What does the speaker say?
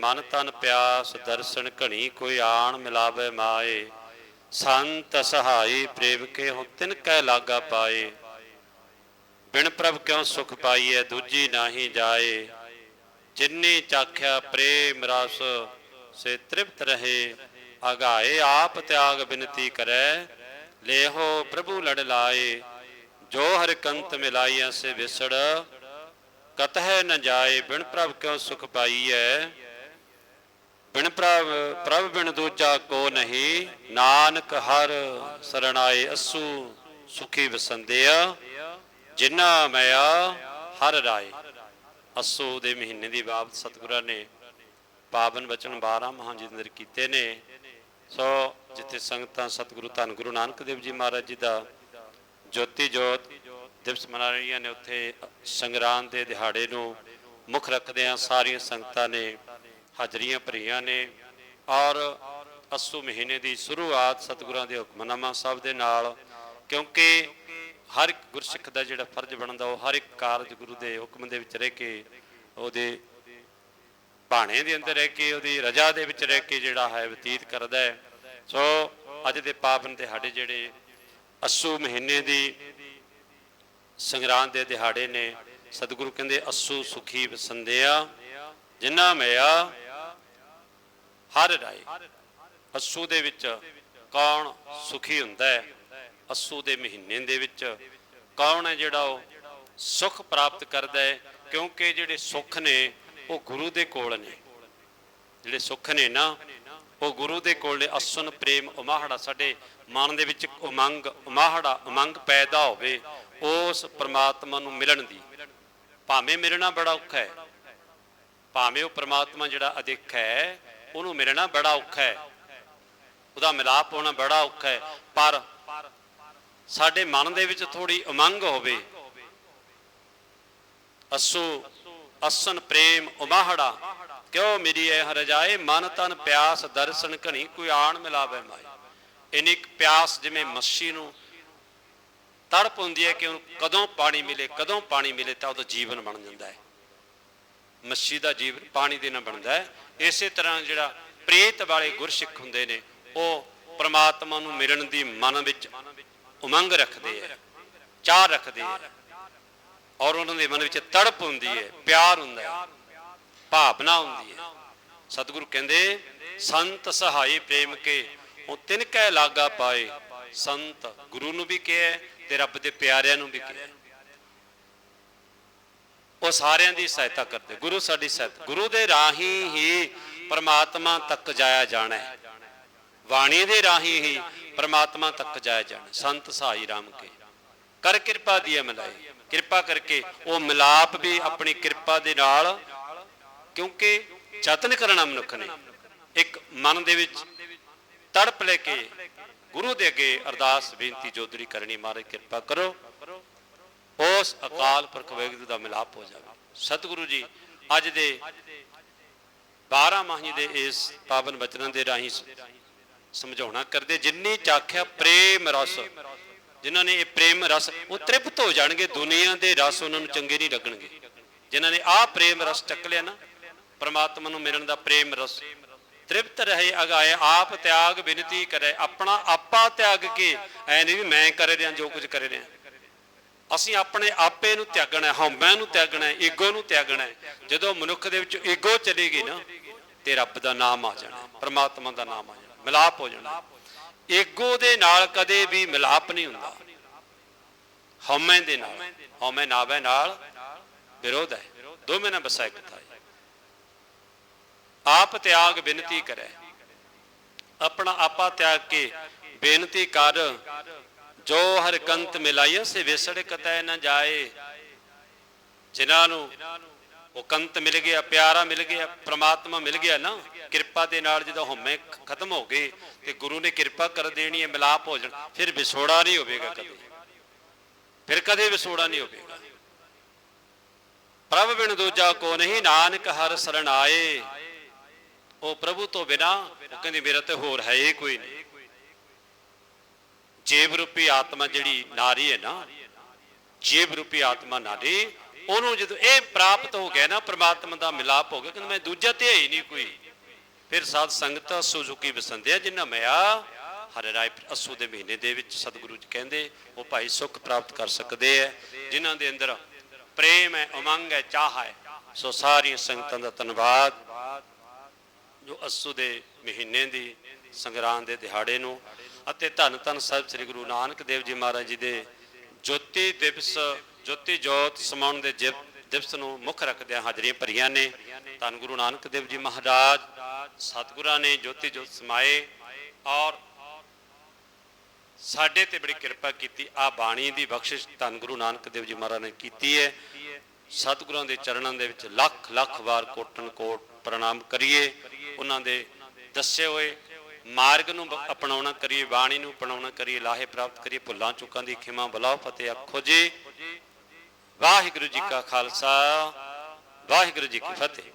ਮਨ ਤਨ ਪਿਆਸ ਦਰਸ਼ਨ ਘਣੀ ਕੋਈ ਆਣ ਮਿਲਾਵੇ ਮਾਏ। ਸੰਤ ਸਹਾਈ ਪ੍ਰੇਮ ਕੇ ਹੋ ਤਿਨ ਕੈ ਲਾਗਾ ਪਾਏ। ਬਿਨ ਪ੍ਰਭ ਕਿਉ ਸੁਖ ਪਾਈਐ, ਦੂਜੀ ਨਾਹੀ ਜਾਏ। ਜਿਨਨੀ ਚਾਖਿਆ ਪ੍ਰੇਮ ਰਸ, ਸੇ ਤ੍ਰਿਪਤ ਰਹੇ। ਅਗਾਏ ਆਪ ਤਿਆਗ ਬਿਨਤੀ ਕਰੈ, ਲੇਹੋ ਪ੍ਰਭੂ ਲੜ ਲਾਏ। ਜੋ ਹਰਿ ਕੰਤ ਮਿਲਾਈਐ, ਸੇ ਵਿਸੜ। ਕਤਹਿ ਨ ਜਾਏ, ਬਿਨ ਪ੍ਰਭ ਕਿਉ ਸੁਖ ਪਾਈਐ। ਬਿਨ ਪ੍ਰਭ ਪ੍ਰਭ ਬਿਨ ਦੂਜਾ ਕੋ ਨਹੀਂ, ਨਾਨਕ ਹਰ ਸਰਣਾਏ ਅਸੂ, ਸੁਖੀ ਵਸੰਦਿਆ ਜਿਨਾ ਮਿਆ ਹਰ ਰਾਏ। ਅਸੂ ਦੇ ਮਹੀਨੇ ਦੀ ਬਾਬਤ ਸਤਿਗੁਰਾਂ ਨੇ ਪਾਵਨ ਬਚਨ 12 ਮਹਾਂਜਿੰਦਰ ਕੀਤੇ ਨੇ। ਸੋ ਜਿੱਥੇ ਸੰਗਤਾਂ ਸਤਿਗੁਰੂ ਧੰਨ ਗੁਰੂ ਨਾਨਕ ਦੇਵ ਜੀ ਮਹਾਰਾਜ ਜੀ ਦਾ ਜੋਤੀ ਜੋਤ ਦਿਵਸ ਮਨਾ ਰਹੀਆਂ ਨੇ, ਉੱਥੇ ਸੰਗਰਾਮ ਦੇ ਦਿਹਾੜੇ ਨੂੰ ਮੁੱਖ ਰੱਖਦਿਆਂ ਸਾਰੀਆਂ ਸੰਗਤਾਂ ਨੇ ਹਾਜ਼ਰੀਆਂ ਭਰੀਆਂ ਨੇ ਔਰ ਅਸੂ ਮਹੀਨੇ ਦੀ ਸ਼ੁਰੂਆਤ ਸਤਿਗੁਰਾਂ ਦੇ ਹੁਕਮਨਾਮਾ ਸਾਹਿਬ ਦੇ ਨਾਲ, ਕਿਉਂਕਿ ਹਰ ਇੱਕ ਗੁਰਸਿੱਖ ਦਾ ਜਿਹੜਾ ਫਰਜ਼ ਬਣਦਾ, ਉਹ ਹਰ ਇੱਕ ਕਾਰਜ ਗੁਰੂ ਦੇ ਹੁਕਮ ਦੇ ਵਿੱਚ ਰਹਿ ਕੇ, ਉਹਦੇ ਬਾਣੇ ਦੇ ਅੰਦਰ ਰਹਿ ਕੇ, ਉਹਦੀ ਰਜਾ ਦੇ ਵਿੱਚ ਰਹਿ ਕੇ ਜਿਹੜਾ ਹੈ ਬਤੀਤ ਕਰਦਾ ਹੈ। ਸੋ ਅੱਜ ਦੇ ਪਾਵਨ ਦਿਹਾੜੇ ਜਿਹੜੇ ਅਸੂ ਮਹੀਨੇ ਦੀ ਸੰਗਰਾਂਦ ਦੇ ਦਿਹਾੜੇ ਨੇ, ਸਤਿਗੁਰੂ ਕਹਿੰਦੇ ਅਸੂ ਸੁਖੀ ਵਸੰਦਿਆ, ਜਿਨ੍ਹਾਂ ਮਿਆ ਹਰ ਰਾਏ। ਅਸੂ ਦੇ ਵਿੱਚ ਕੌਣ ਸੁਖੀ ਹੁੰਦਾ ਹੈ? ਅਸੂ ਦੇ ਮਹੀਨੇ ਦੇ ਵਿੱਚ ਕੌਣ ਹੈ ਜਿਹੜਾ ਉਹ ਸੁਖ ਪ੍ਰਾਪਤ ਕਰਦਾ ਹੈ? ਕਿਉਂਕਿ ਜਿਹੜੇ ਸੁਖ ਨੇ, ਉਹ ਗੁਰੂ ਦੇ ਕੋਲ ਨੇ। ਜਿਹੜੇ ਸੁੱਖ ਨੇ ਨਾ, ਉਹ ਗੁਰੂ ਦੇ ਕੋਲ ਨੇ। ਅਸੁਨ ਪ੍ਰੇਮ ਉਮਾਹੜਾ, ਸਾਡੇ ਮਨ ਦੇ ਵਿੱਚ ਉਮੰਗ, ਉਮਾਹੜਾ, ਉਮੰਗ ਪੈਦਾ ਹੋਵੇ, ਉਸ ਪ੍ਰਮਾਤਮਾ ਨੂੰ ਮਿਲਣ ਦੀ। ਭਾਵੇਂ ਮਿਲਣਾ ਬੜਾ ਔਖਾ ਹੈ। ਭਾਵੇਂ ਉਹ ਪ੍ਰਮਾਤਮਾ ਜਿਹੜਾ ਅਦਿੱਖ ਹੈ ਉਹਨੂੰ ਮਿਲਣਾ ਬੜਾ ਔਖਾ ਹੈ। ਉਹਦਾ ਮਿਲਾਪ ਹੋਣਾ ਬੜਾ ਔਖਾ ਹੈ। ਪਰ ਸਾਡੇ ਮਨ ਦੇ ਵਿੱਚ ਥੋੜੀ ਉਮੰਗ ਹੋਵੇ। ਅਸੂ, ਅਸਨ ਪ੍ਰੇਮ ਉਮਾਹੜਾ। ਕਿਉ ਮੇਰੀ ਇਹ ਰਜਾਏ ਮਨ ਤਨ ਪਿਆਸ ਦਰਸ਼ਨ ਘਣੀ ਕੋਈ ਆਣ ਮਿਲਾਵੇ ਮਾਈ। ਇਨੀ ਇੱਕ ਪਿਆਸ ਜਿਵੇਂ ਮੱਛੀ ਨੂੰ ਤੜਪ ਹੁੰਦੀ ਹੈ ਕਿ ਉਹਨੂੰ ਕਦੋਂ ਪਾਣੀ ਮਿਲੇ, ਕਦੋਂ ਪਾਣੀ ਮਿਲੇ ਤਾਂ ਉਹਦਾ ਜੀਵਨ ਬਣ ਜਾਂਦਾ ਹੈ। ਮੱਛੀ ਦਾ ਜੀਵਨ ਪਾਣੀ ਦੇ ਨਾਲ ਬਣਦਾ ਹੈ। ਇਸੇ ਤਰ੍ਹਾਂ ਜਿਹੜਾ ਪ੍ਰੇਤ ਵਾਲੇ ਗੁਰਸਿੱਖ ਹੁੰਦੇ ਨੇ, ਉਹ ਪ੍ਰਮਾਤਮਾ ਨੂੰ ਮਿਲਣ ਦੀ ਮਨ ਵਿੱਚ ਉਮੰਗ ਰੱਖਦੇ ਆ ਚਾਹ ਰੱਖਦੇ ਆ ਔਰ ਉਹਨਾਂ ਦੇ ਮਨ ਵਿੱਚ ਤੜਪ ਹੁੰਦੀ ਹੈ, ਪਿਆਰ ਹੁੰਦਾ ਹੈ, ਭਾਵਨਾ ਹੁੰਦੀ ਹੈ। ਸਤਿਗੁਰੂ ਕਹਿੰਦੇ, ਸੰਤ ਸਹਾਈ ਪ੍ਰੇਮ ਕੇ ਉਹ ਤਿਨ ਕੈ ਲਾਗਾ ਪਾਏ, ਸੰਤ ਗੁਰੂ ਨੂੰ ਵੀ ਕਿਹਾ ਤੇ ਰੱਬ ਦੇ ਪਿਆਰਿਆਂ ਨੂੰ ਵੀ ਕਿਹਾ ਉਹ ਸਾਰਿਆਂ ਦੀ ਸਹਾਇਤਾ ਕਰਦੇ। ਗੁਰੂ ਸਾਡੀ ਸਹਾਇਤਾ ਗੁਰੂ ਦੇ ਰਾਹੀਂ ਹੀ ਪਰਮਾਤਮਾ ਤੱਕ ਜਾਇਆ ਜਾਣਾ ਹੈ। ਬਾਣੀ ਦੇ ਰਾਹੀਂ ਹੀ ਪਰਮਾਤਮਾ ਤੱਕ ਜਾਇਆ ਜਾਣਾ ਸੰਤ ਸਹਾਈ ਰਾਮ ਕੇ। ਕਰ ਕਿਰਪਾ ਦੀ ਮਿਲਾਈ ਕਿਰਪਾ ਕਰਕੇ ਉਹ ਮਿਲਾਪ ਵੀ ਆਪਣੀ ਕਿਰਪਾ ਦੇ ਨਾਲ, ਕਿਉਂਕਿ ਯਤਨ ਕਰਨਾ ਮਨੁੱਖ ਨੇ। ਇੱਕ ਮਨ ਦੇ ਵਿੱਚ ਤੜਪ ਲੈ ਕੇ ਗੁਰੂ ਦੇ ਅੱਗੇ ਅਰਦਾਸ, ਬੇਨਤੀ ਜੋਦਰੀ ਕਰਨੀ ਮਾਰੇ ਕਿਰਪਾ ਕਰੋ। ਉਸ ਅਕਾਲ ਪੁਰਖ ਵਾਹਿਗੁਰੂ ਦਾ ਮਿਲਾਪ ਹੋ ਜਾਵੇ। ਸਤਿਗੁਰੂ ਜੀ, ਅੱਜ ਦੇ 12 ਮਾਹੀ ਦੇ ਇਸ ਪਾਵਨ ਬਚਨਾਂ ਦੇ ਰਾਹੀਂ ਸਮਝਾਉਣਾ ਕਰਦੇ, ਜਿੰਨੀ ਚਾਖਿਆ ਪ੍ਰੇਮ ਰਸ, ਜਿਨ੍ਹਾਂ ਨੇ ਇਹ ਪ੍ਰੇਮ ਰਸ ਉਹ ਤ੍ਰਿਪਤ ਹੋ ਜਾਣਗੇ, ਦੁਨੀਆ ਦੇ ਰਸ ਉਹਨਾਂ ਨੂੰ ਚੰਗੇ ਨਹੀਂ ਲੱਗਣਗੇ। ਜਿਨ੍ਹਾਂ ਨੇ ਆਹ ਪ੍ਰੇਮ ਰਸ ਚੱਕ ਲਿਆ ਨਾ, ਪਰਮਾਤਮਾ ਨੂੰ ਮਿਲਣ ਦਾ ਪ੍ਰੇਮ ਰਸ, ਤ੍ਰਿਪਤ ਰਹੇ ਅਗਾਏ ਆਪ ਤਿਆਗ, ਬਿਨਤੀ ਕਰੇ, ਆਪਣਾ ਆਪਾ ਤਿਆਗ ਕੇ, ਐ ਨਹੀਂ ਵੀ ਮੈਂ ਕਰ ਰਿਹਾ ਜੋ ਕੁਝ ਕਰ ਰਿਹਾ ਅਸੀਂ ਆਪਣੇ ਆਪੇ ਨੂੰ ਤਿਆਗਣਾ ਹਉਮੈ ਨੂੰ ਤਿਆਗਣਾ ਈਗੋ ਨੂੰ ਤਿਆਗਣਾ ਜਦੋਂ ਮਨੁੱਖ ਦੇ ਵਿੱਚ ਈਗੋ ਚਲੇਗੀ ਨਾ, ਤੇ ਰੱਬ ਦਾ ਨਾਮ ਆ ਜਾਣਾ, ਪ੍ਰਮਾਤਮਾ ਦਾ ਨਾਮ ਆ ਜਾਣਾ, ਮਿਲਾਪ ਹੋ ਜਾਣਾ। ਈਗੋ ਦੇ ਨਾਲ ਕਦੇ ਵੀ ਮਿਲਾਪ ਨਹੀਂ ਹੁੰਦਾ। ਹਉਮੈ ਦੇ ਨਾਲ, ਹਉਮੈ ਨਾਵੇ ਨਾਲ ਵਿਰੋਧ ਹੈ। ਦੋਵੇਂ ਨਾਲ ਬਸਾ ਇੱਕ ਥਾਈ ਆਪ ਤਿਆਗ ਬੇਨਤੀ ਕਰੇ। ਆਪਣਾ ਆਪਾ ਤਿਆਗ ਕੇ ਬੇਨਤੀ ਕਰ ਜੋ ਹਰ ਕੰਤ ਮਿਲਾਈਓ ਸੇ ਵਿਸੜ ਕਤੈ ਨਾ ਜਾਏ। ਜਿਨ੍ਹਾਂ ਨੂੰ ਉਹ ਕੰਤ ਮਿਲ ਗਿਆ, ਪਿਆਰਾ ਮਿਲ ਗਿਆ, ਪ੍ਰਮਾਤਮਾ ਮਿਲ ਗਿਆ ਨਾ, ਕਿਰਪਾ ਦੇ ਨਾਲ ਜਦੋਂ ਹਉਮੈ ਖਤਮ ਹੋ ਗਏ, ਤੇ ਗੁਰੂ ਨੇ ਕਿਰਪਾ ਕਰ ਦੇਣੀ ਹੈ, ਮਿਲਾਪ ਹੋ ਜਾਣਾ, ਫਿਰ ਵਿਛੋੜਾ ਨਹੀਂ ਹੋਵੇਗਾ ਕਦੇ। ਫਿਰ ਕਦੇ ਵਿਛੋੜਾ ਨਹੀਂ ਹੋਵੇਗਾ। ਪ੍ਰਭ ਬਿਨ ਦੂਜਾ ਕੋ ਨਹੀਂ, ਨਾਨਕ ਹਰ ਸਰਣ ਆਏ। ਉਹ ਪ੍ਰਭੂ ਤੋਂ ਬਿਨਾ, ਉਹ ਕਹਿੰਦੀ, ਮੇਰਾ ਤੇ ਹੋਰ ਹੈ ਹੀ ਕੋਈ ਨਹੀਂ। ਜੀਵ ਰੂਪੀ ਆਤਮਾ ਜਿਹੜੀ ਨਾਰੀ ਹੈ ਨਾ ਜੀਵ ਰੂਪੀ ਆਤਮਾ ਨਾਰੀ, ਉਹਨੂੰ ਜਦੋਂ ਇਹ ਪ੍ਰਾਪਤ ਹੋ ਗਿਆ ਨਾ, ਪ੍ਰਮਾਤਮਾ ਦਾ ਮਿਲਾਪ ਹੋ ਗਿਆ, ਕਹਿੰਦਾ ਮੈਂ ਦੂਜਾ ਤੇ ਹੀ ਨਹੀਂ ਕੋਈ। ਫਿਰ ਸਾਧ ਸੰਗਤ ਸੁਜੂਕੀ ਵਸੰਦਿਆ ਜਿਨ੍ਹਾਂ ਮਿਆ ਹਰੇ ਰਾਏ ਅਸੂ ਦੇ ਮਹੀਨੇ ਦੇ ਵਿੱਚ ਸਤਿਗੁਰੂ ਜੀ ਕਹਿੰਦੇ, ਉਹ ਭਾਈ ਸੁੱਖ ਪ੍ਰਾਪਤ ਕਰ ਸਕਦੇ ਐ, ਜਿਨ੍ਹਾਂ ਦੇ ਅੰਦਰ ਪ੍ਰੇਮ ਹੈ ਉਮੰਗ ਹੈ ਚਾਹ ਹੈ ਸੋ ਸਾਰੀਆਂ ਸੰਗਤਾਂ ਦਾ ਧੰਨਵਾਦ। ਜੋ ਅਸੂ ਦੇ ਮਹੀਨੇ ਦੀ ਸੰਗਰਾਂਦ ਦੇ ਦਿਹਾੜੇ ਨੂੰ ਅਤੇ ਧੰਨ ਧੰਨ ਸਾਹਿਬ ਸ੍ਰੀ ਗੁਰੂ ਨਾਨਕ ਦੇਵ ਜੀ ਮਹਾਰਾਜ ਜੀ ਦੇ ਜੋਤੀ ਦਿਵਸ, ਜੋਤੀ ਜੋਤ ਸਮਾਉਣ ਦੇ ਦਿਵਸ ਨੂੰ ਮੁੱਖ ਰੱਖਦਿਆਂ ਹਾਜ਼ਰੀਆਂ ਭਰੀਆਂ ਨੇ। ਧੰਨ ਗੁਰੂ ਨਾਨਕ ਦੇਵ ਜੀ ਮਹਾਰਾਜ, ਸਤਿਗੁਰਾਂ ਨੇ ਜੋਤੀ ਜੋਤ ਸਮਾਏ ਔਰ ਸਾਡੇ ਤੇ ਬੜੀ ਕਿਰਪਾ ਕੀਤੀ, ਆ ਬਾਣੀ ਦੀ ਬਖਸ਼ਿਸ਼ ਧੰਨ ਗੁਰੂ ਨਾਨਕ ਦੇਵ ਜੀ ਮਹਾਰਾਜ ਨੇ ਕੀਤੀ ਹੈ। ਸਤਿਗੁਰਾਂ ਦੇ ਚਰਨਾਂ ਦੇ ਵਿੱਚ ਲੱਖ ਲੱਖ ਵਾਰ ਕੋਟਨ ਕੋਟ ਪ੍ਰਣਾਮ ਕਰੀਏ। ਉਹਨਾਂ ਦੇ ਦੱਸੇ ਹੋਏ ਮਾਰਗ ਨੂੰ ਅਪਣਾਉਣਾ ਕਰੀਏ, ਬਾਣੀ ਨੂੰ ਅਪਣਾਉਣਾ ਕਰੀਏ, ਲਾਹੇ ਪ੍ਰਾਪਤ ਕਰੀਏ, ਭੁੱਲਾਂ ਚੁੱਕਾਂ ਦੀ ਖਿਮਾ, ਬਲਾਓ ਫਤਿਹ ਆਖੋ ਜੀ। ਵਾਹਿਗੁਰੂ ਜੀ ਕਾ ਖਾਲਸਾ, ਵਾਹਿਗੁਰੂ ਜੀ ਕੀ ਫਤਿਹ।